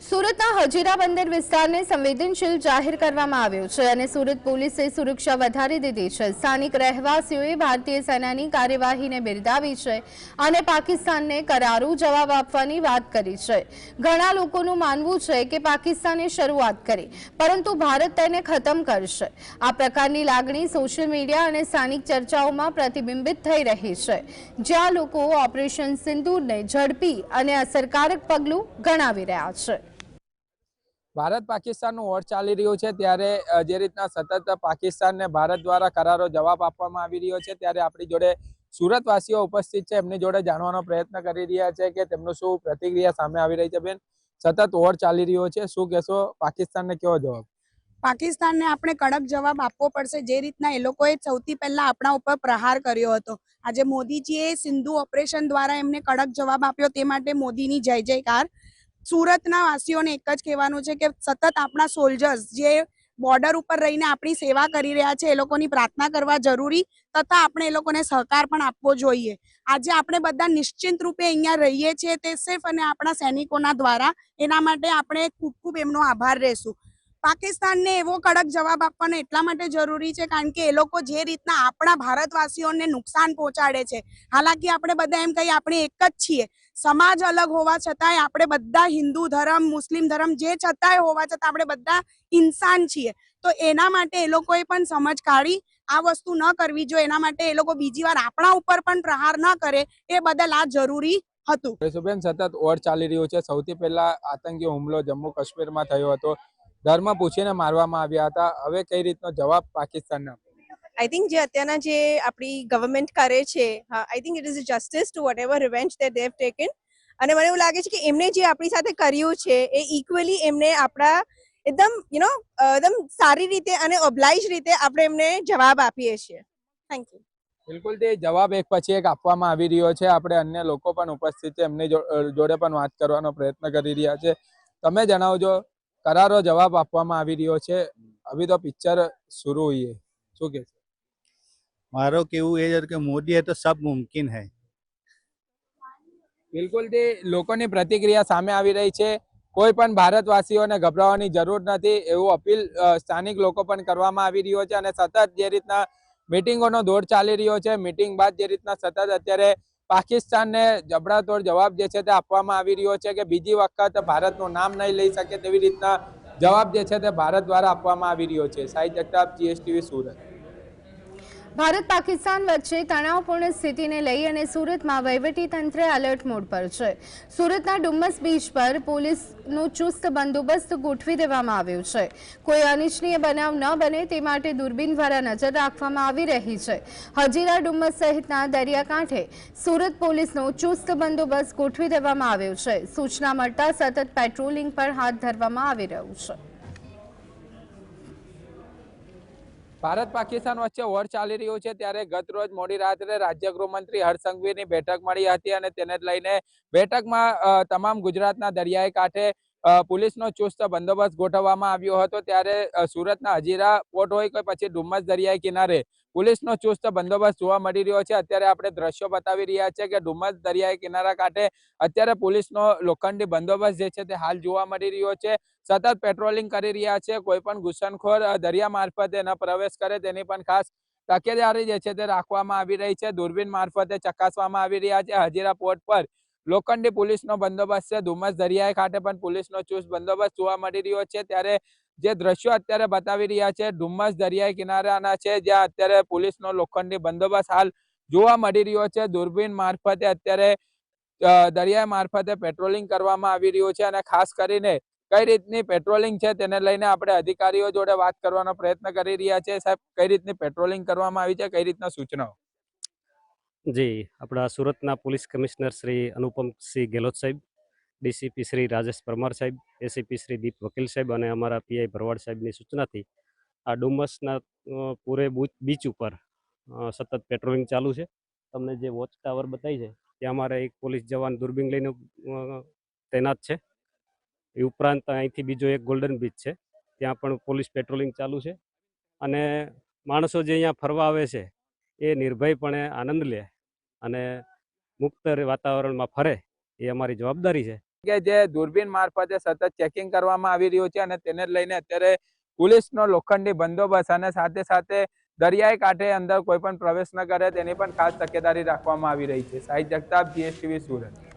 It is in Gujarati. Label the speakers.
Speaker 1: સુરતના હજીરા બંદર વિસ્તારને સંવેદનશીલ જાહેર કરવામાં આવ્યો છે અને સુરત પોલીસે સુરક્ષા વધારી દીધી છે. સ્થાનિક રહેવાસીઓએ ભારતીય સેનાની કાર્યવાહીને બિરદાવી છે અને પાકિસ્તાનને કરારું જવાબ આપવાની વાત કરી છે. ઘણા લોકોનું માનવું છે કે પાકિસ્તાને શરૂઆત કરી, પરંતુ ભારત તેને ખતમ કરશે. આ પ્રકારની લાગણી સોશિયલ મીડિયા અને સ્થાનિક ચર્ચાઓમાં પ્રતિબિંબિત થઈ રહી છે. જ્યાં લોકો ઓપરેશન સિંદૂરને ઝડપી અને અસરકારક પગલું ગણાવી રહ્યા છે.
Speaker 2: ભારત પાકિસ્તાનનું વોર ચાલી રહ્યું છે ત્યારે જે રીતના સતત પાકિસ્તાનને ભારત દ્વારા કરારો જવાબ આપવામાં આવી રહ્યો છે ત્યારે આપણી જોડે સુરતવાસીઓ ઉપસ્થિત છે. એમની જોડે જાણવાનો પ્રયત્ન કરી રહ્યા છે કે તેમનું શું પ્રતિક્રિયા સામે આવી રહી છે બેન? સતત વોર ચાલી રહ્યો છે. શું કહેશો? પાકિસ્તાનને કેવો જવાબ?
Speaker 3: પાકિસ્તાનને આપણે કડક જવાબ આપવો પડશે. જે રીતના એ લોકોએ સૌથી પહેલા આપણા ઉપર પ્રહાર કર્યો હતો. આજે મોદીજીએ સિંધુ ઓપરેશન દ્વારા એમને કડક જવાબ આપ્યો. તે માટે મોદીની જય જયકાર. સુરતના વાસીઓને એક જ કહેવાનું છે કે સતત આપણા સોલ્જર્સ જે બોર્ડર ઉપર રહીને આપણી સેવા કરી રહ્યા છે, એ લોકોની પ્રાર્થના કરવા જરૂરી તથા આપણે એ લોકોને સહકાર પણ આપવો જોઈએ. આજે આપણે બધા નિશ્ચિંત રૂપે અહીંયા રહીએ છીએ તે સિર્ફ અને આપણા સૈનિકોના દ્વારા. એના માટે આપણે ખૂબ ખૂબ એમનો આભાર રહેશું. પાકિસ્તાનને એવો કડક જવાબ આપવાનો એટલા માટે જરૂરી છે કારણ કે એ લોકો જે રીતના આપણા ભારતવાસીઓને નુકસાન પહોંચાડે છે. હાલાકી આપણે બધા એમ કહીએ આપણે એક જ છીએ. સમાજ અલગ હોવા છતાંય આપણે બધા હિન્દુ ધર્મ, મુસ્લિમ ધર્મ જે છતાંય હોવા છતાં આપણે બધા ઇન્સાન છીએ. તો એના માટે એ લોકોએ પણ સમજ કાઢી. આ વસ્તુ ન કરવી જોઈએ. એના માટે એ લોકો બીજી વાર આપણા ઉપર પણ પ્રહાર ન કરે એ બદલ આ જરૂરી હતું.
Speaker 2: સતત ઓર ચાલી રહ્યું છે. સૌથી પહેલા આતંકી હુમલો જમ્મુ કાશ્મીરમાં થયો હતો. ધર્મ પૂછીને મારવામાં આવ્યા હતા. હવે કઈ રીતનો જવાબ પાકિસ્તાનને?
Speaker 4: આઈ થિંક જે અત્યારના જે આપણી ગવર્મેન્ટ કરે છે I think it is justice to whatever revenge that they've taken અને મને એવું લાગે છે કે એમને જે આપણી સાથે કર્યું છે એ ઇક્વલી એમને આપણા એકદમ યુ નો એકદમ સારી રીતે અને ઓબ્લાઇજ રીતે આપણે એમને જવાબ આપીએ છીએ. થેન્ક યુ
Speaker 2: બિલકુલ તે જવાબ એક પછી એક આપવામાં આવી રહ્યો છે. આપણે અન્ય લોકો પણ ઉપસ્થિત છે એમની જોડે પણ વાત કરવાનો પ્રયત્ન કરી રહ્યા છે. તમે જણાવજો કરારો જવાબ આપવામાં આવી રહ્યો છે. અભી તો પિક્ચર શરૂ હુઈ શું કે
Speaker 5: મારો કેવું એ છે કે મોદી હે તો સબ મુમકિન હૈ.
Speaker 2: બિલકુલ તે લોકોની પ્રતિક્રિયા સામે આવી રહી છે. કોઈ પણ ભારતવાસીઓને ગભરાવાની જરૂર નથી એવું અપીલ સ્થાનિક લોકો પણ કરવામાં આવી રહ્યો છે અને સતત જે રીતના મિટિંગોનો દોર ચાલી રહ્યો છે મિટિંગ બાદ જે રીતના સતત અત્યારે પાકિસ્તાનને જબડાતોડ જવાબ જે છે તે આપવામાં આવી રહ્યો છે કે બીજી વખત ભારતનું નામ નહીં લઈ શકે તેવી રીતના જવાબ જે છે તે ભારત દ્વારા આપવામાં આવી રહ્યો છે. સાઈ જગતાપ જીએસટીવી સુરત.
Speaker 1: ભારત પાકિસ્તાન વચ્ચે તણાવપૂર્ણ સ્થિતિને લઈ અને સુરતમાં તંત્ર એલર્ટ મોડ પર છે. સુરતના ડુમ્મસ બીચ પર પોલીસનો ચુસ્ત બંદોબસ્ત ગોઠવી દેવામાં આવ્યો છે. કોઈ અનિચ્છનીય બનાવ ન બને તે માટે દૂરબીન દ્વારા નજર રાખવામાં આવી રહી છે. હજીરા ડુમ્મસ સહિતના દરિયાકાંઠે સુરત પોલીસનો ચુસ્ત બંદોબસ્ત ગોઠવી દેવામાં આવ્યો છે. સૂચના મળતા સતત પેટ્રોલિંગ પણ હાથ ધરવામાં આવી રહ્યું છે.
Speaker 2: ભારત પાકિસ્તાન વચ્ચે વોર ચાલી રહ્યું છે ત્યારે ગત રોજ મોડી રાત્રે રાજ્ય ગૃહમંત્રી હર્ષ સંઘવીની બેઠક મળી હતી અને તેને લઈને બેઠકમાં તમામ ગુજરાતના દરિયાઈ કાંઠે પોલીસનો ચુસ્ત બંદોબસ્ત ગોઠવવામાં આવ્યો હતો ત્યારે સુરતના હજીરા પોર્ટ હોય કે પછી ડુમ્મસ દરિયાઈ કિનારે પોલીસનો ચુસ્ત બંદોબસ્ત જોવા મળી રહ્યો છે. અત્યારે આપણે દ્રશ્યો બતાવી રહ્યા છે કે ડુમ્મસ દરિયાઈ કિનારા કાંઠે અત્યારે પોલીસનો લોખંડી બંદોબસ્ત જે છે તે હાલ જોવા મળી રહ્યો છે. સતત પેટ્રોલિંગ કરી રહ્યા છે. કોઈ પણ ઘૂસણખોર દરિયા મારફતે ન પ્રવેશ કરે તેની પણ ખાસ તકેદારી જે છે તે રાખવામાં આવી રહી છે. દૂરબીન મારફતે ચકાસવામાં આવી રહ્યા છે. હજીરા પોર્ટ પર લોખંડી પોલીસનો બંદોબસ્ત છે. ધુમ્મસ દરિયાઈ ખાતે પણ પોલીસનો ચુસ્ત બંદોબસ્ત જોવા મળી રહ્યો છે. ત્યારે જે દ્રશ્યો અત્યારે બતાવી રહ્યા છે, ધુમ્મસ દરિયાઈ કિનારાના છે, જ્યાં અત્યારે પોલીસનો લોખંડી બંદોબસ્ત હાલ જોવા મળી રહ્યો છે. દૂરબીન મારફતે અત્યારે દરિયા મારફતે પેટ્રોલિંગ કરવામાં આવી રહ્યું છે અને ખાસ કરીને કઈ રીતની પેટ્રોલિંગ છે તેને લઈને આપણે અધિકારીઓ જોડે વાત કરવાનો પ્રયત્ન કરી રહ્યા છે. સાહેબ, કઈ રીતની પેટ્રોલિંગ કરવામાં આવી છે, કઈ રીતના સૂચનાઓ?
Speaker 6: જી, આપણા સુરતના પોલીસ કમિશનર શ્રી અનુપમસિંહ ગેહલોત સાહેબ, ડીસીપી શ્રી રાજેશ પરમાર સાહેબ, એસીપી શ્રી દીપ વકીલ સાહેબ અને અમારા પીઆઈ ભરવાડ સાહેબની સૂચનાથી આ ડુમસના પૂરે બુચ- બીચ ઉપર સતત પેટ્રોલિંગ ચાલુ છે. તમને જે વોચ ટાવર બતાવી છે, ત્યાં અમારે એક પોલીસ જવાન દૂરબીન લઈને તૈનાત છે. એ ઉપરાંત અહીંથી બીજો એક ગોલ્ડન બીચ છે, ત્યાં પણ પોલીસ પેટ્રોલિંગ ચાલુ છે. અને માણસો જે અહીંયા ફરવા આવે છે એ નિર્ભયપણે આનંદ લે અને મુક્ત વાતાવરણમાં ફરે એ અમારી જવાબદારી છે.
Speaker 2: કે જે દૂરબીન મારફતે સતત ચેકિંગ કરવામાં આવી રહ્યું છે અને તેને લઈને અત્યારે પોલીસનો લોખંડી બંદોબસ્ત અને સાથે સાથે દરિયાઈ કાંઠે અંદર કોઈ પણ પ્રવેશ ન કરે તેની પણ ખાસ તકેદારી રાખવામાં આવી રહી છે. સાહિત્ય જગતાપ જીએસટીવી સુરત.